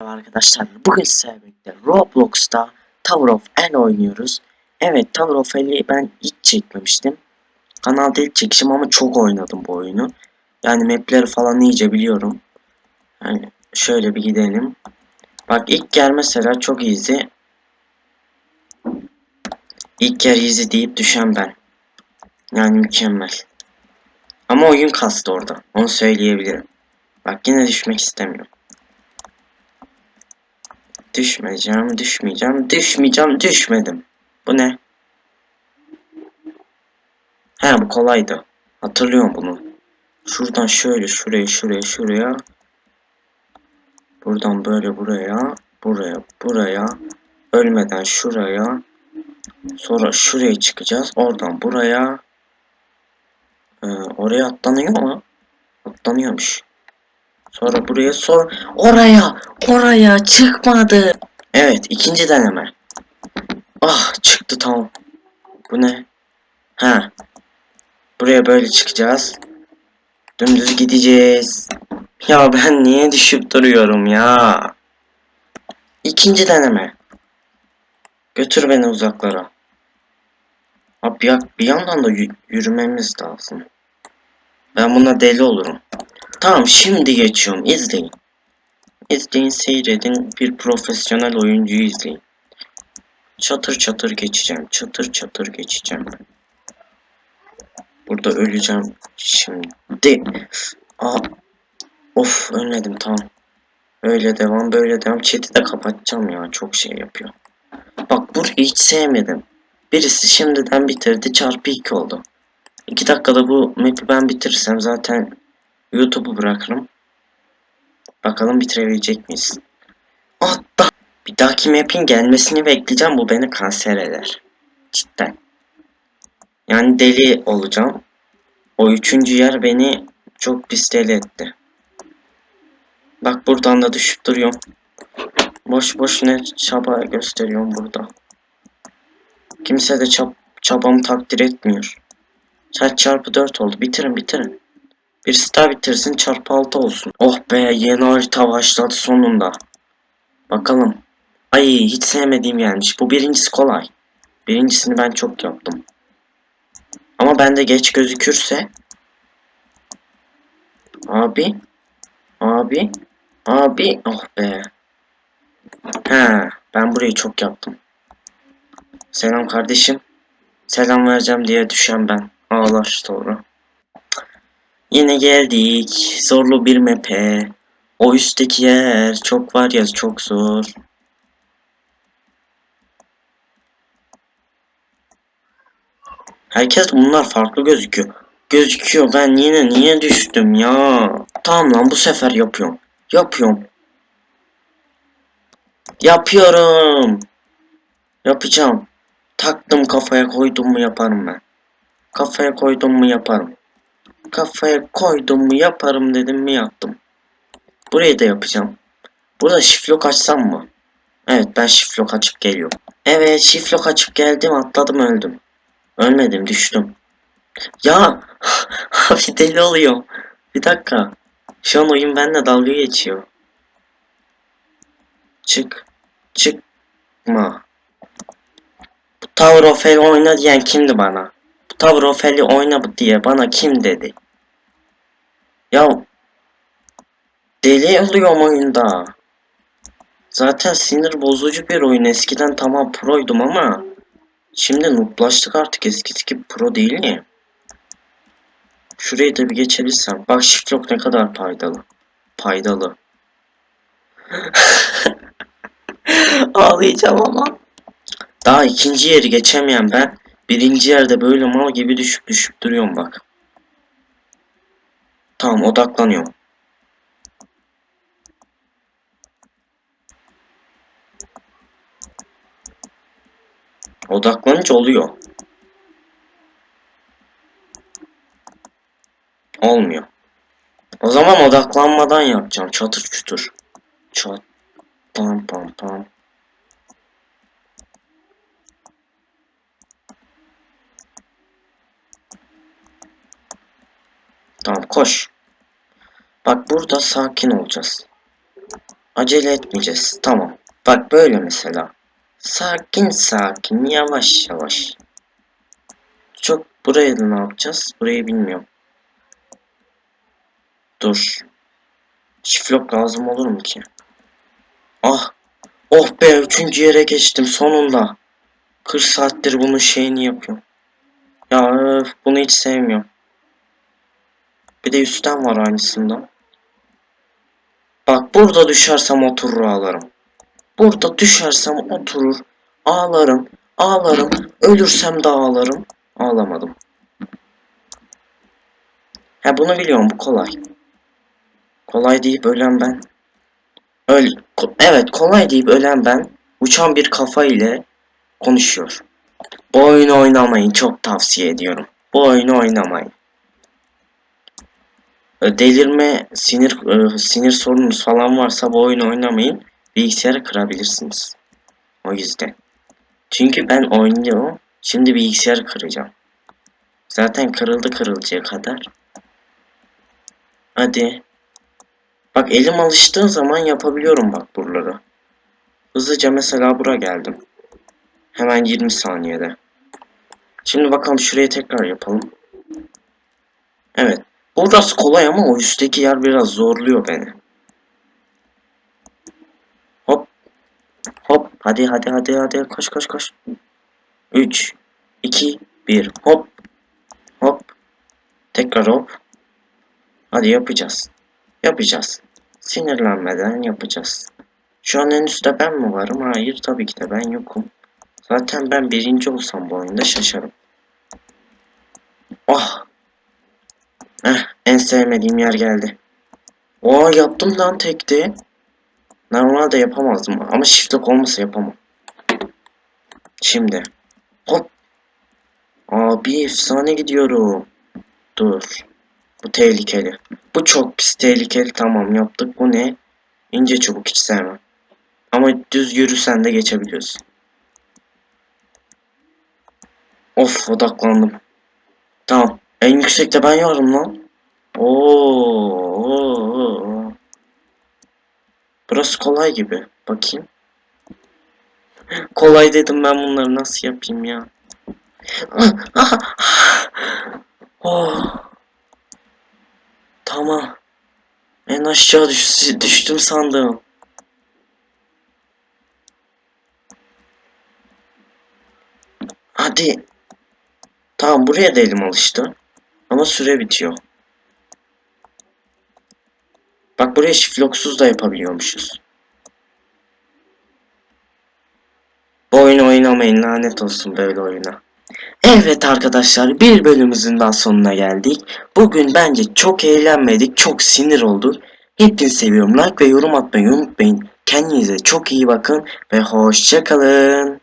Merhaba arkadaşlar. Bugün sizlerle birlikte Roblox'ta Tower of N oynuyoruz. Evet Tower of N'yi ben hiç çekmemiştim. Kanalda ilk çekişim ama çok oynadım bu oyunu. Yani mapleri falan iyice biliyorum. Yani şöyle bir gidelim. Bak ilk yer mesela çok easy. İlk yer easy deyip düşen ben. Yani mükemmel. Ama oyun kastı orada. Onu söyleyebilirim. Bak yine düşmek istemiyorum. Düşmeyeceğim, düşmeyeceğim, düşmeyeceğim, düşmedim. Bu ne? He bu kolaydı. Hatırlıyorum bunu. Şuradan şöyle, şuraya, şuraya, şuraya. Buradan böyle buraya, buraya, buraya. Ölmeden şuraya. Sonra şuraya çıkacağız. Oradan buraya. Ee, oraya atlanıyor mu? Atlanıyormuş. Sonra buraya sonra oraya oraya çıkmadı. Evet ikinci deneme. Ah çıktı tamam. Bu ne? Ha. Buraya böyle çıkacağız. Dümdüz gideceğiz. Ya ben niye düşüp duruyorum ya? İkinci deneme. Götür beni uzaklara. Abi ya, bir yandan da yü- yürümemiz lazım. Ben buna deli olurum. Tamam şimdi geçiyorum. İzleyin. İzleyin seyredin. Bir profesyonel oyuncuyu izleyin. Çatır çatır geçeceğim. Çatır çatır geçeceğim. Burada öleceğim şimdi. Aa, of ölmedim tamam. Öyle devam böyle devam. Chat'i de kapatacağım ya. Çok şey yapıyor. Bak burayı hiç sevmedim. Birisi şimdiden bitirdi. Çarpı 2 oldu. 2 dakikada bu map'i ben bitirirsem zaten YouTube'u bırakırım. Bakalım bitirebilecek miyiz? Hatta bir dahaki map'in gelmesini bekleyeceğim. Bu beni kanser eder. Cidden. Yani deli olacağım. O üçüncü yer beni çok pis deli etti. Bak buradan da düşüp duruyorum. Boş boş ne çaba gösteriyorum burada. Kimse de çab çabamı takdir etmiyor. Saat çarpı 4 oldu. Bitirin bitirin. Birisi daha bitirsin çarpı 6 olsun. Oh be yeni harita başladı sonunda. Bakalım. Ay hiç sevmediğim gelmiş. Bu birincisi kolay. Birincisini ben çok yaptım. Ama bende geç gözükürse. Abi. Abi. Abi. Oh be. He, ben burayı çok yaptım. Selam kardeşim. Selam vereceğim diye düşen ben. Ağlar doğru. Yine geldik. Zorlu bir map'e. O üstteki yer çok var ya çok zor. Herkes bunlar farklı gözüküyor. Gözüküyor ben yine niye düştüm ya. Tamam lan bu sefer yapıyorum. Yapıyorum. Yapıyorum. Yapacağım. Taktım kafaya koydum mu yaparım ben. Kafaya koydum mu yaparım. Kafaya koydum mu yaparım dedim mi yaptım. Burayı da yapacağım. Burada şiflok açsam mı? Evet ben şiflok açıp geliyorum. Evet şiflok açıp geldim atladım öldüm. Ölmedim düştüm. Ya abi deli oluyor. Bir dakika. Şu an oyun benimle dalga geçiyor. Çık. Çıkma. Bu Tower of Hell oyna diyen kimdi bana? Bu Tower of Hell'i oyna diye bana kim dedi? Ya deli oluyorum oyunda. Zaten sinir bozucu bir oyun. Eskiden tamam proydum ama şimdi nooblaştık artık eskisi gibi pro değil ya. Şurayı da bir geçebilsem. Bak shift ne kadar faydalı. Faydalı. Ağlayacağım ama. Daha ikinci yeri geçemeyen ben birinci yerde böyle mal gibi düşüp düşüp duruyorum bak. Tamam odaklanıyorum. Odaklanınca oluyor. Olmuyor. O zaman odaklanmadan yapacağım. Çatır çutur. Çat. Pam pam pam. Tamam koş. Bak burada sakin olacağız. Acele etmeyeceğiz. Tamam. Bak böyle mesela. Sakin sakin yavaş yavaş. Çok buraya da ne yapacağız? Burayı bilmiyorum. Dur. Şiflok lazım olur mu ki? Ah. Oh be üçüncü yere geçtim sonunda. 40 saattir bunun şeyini yapıyorum. Ya öf, bunu hiç sevmiyorum. Bir de üstten var aynısından. Bak burada düşersem oturur ağlarım. Burada düşersem oturur ağlarım ağlarım ölürsem de ağlarım. Ağlamadım. He bunu biliyorum bu kolay. Kolay deyip ölen ben. Öl ko- evet kolay deyip ölen ben uçan bir kafa ile konuşuyor. Bu oyunu oynamayın çok tavsiye ediyorum. Bu oyunu oynamayın. Delirme, sinir sinir sorununuz falan varsa bu oyunu oynamayın. Bilgisayarı kırabilirsiniz. O yüzden. Çünkü ben oynuyorum. Şimdi bilgisayarı kıracağım. Zaten kırıldı kırılacak kadar. Hadi. Bak elim alıştığı zaman yapabiliyorum bak buraları. Hızlıca mesela bura geldim. Hemen 20 saniyede. Şimdi bakalım şurayı tekrar yapalım. Evet. Burası kolay ama o üstteki yer biraz zorluyor beni. Hop. Hop. Hadi hadi hadi hadi. Koş koş koş. 3 2 1 hop. Hop. Tekrar hop. Hadi yapacağız. Yapacağız. Sinirlenmeden yapacağız. Şu an en üstte ben mi varım? Hayır tabii ki de ben yokum. Zaten ben birinci olsam bu oyunda şaşarım. Ah. Eh, en sevmediğim yer geldi. Oo yaptım lan tekti. Normalde yapamazdım ama shiftlock olmasa yapamam. Şimdi. Hop. Abi efsane gidiyorum. Dur. Bu tehlikeli. Bu çok pis tehlikeli. Tamam yaptık. Bu ne? İnce çubuk hiç sevmem. Ama düz yürüsen de geçebiliyorsun. Of odaklandım. Tamam. En yüksekte ben varım lan. Oo, oo. Burası kolay gibi. Bakayım. Kolay dedim ben bunları nasıl yapayım ya. oh. Tamam. En aşağı düş düştüm sandım. Hadi. Tamam buraya da elim alıştı. Ama süre bitiyor. Bak buraya şifloksuz da yapabiliyormuşuz. Bu oyunu oynamayın lanet olsun böyle oyuna. Evet arkadaşlar bir bölümümüzün daha sonuna geldik. Bugün bence çok eğlenmedik, çok sinir olduk. Hepinizi seviyorum. Like ve yorum atmayı unutmayın. Kendinize çok iyi bakın ve hoşçakalın.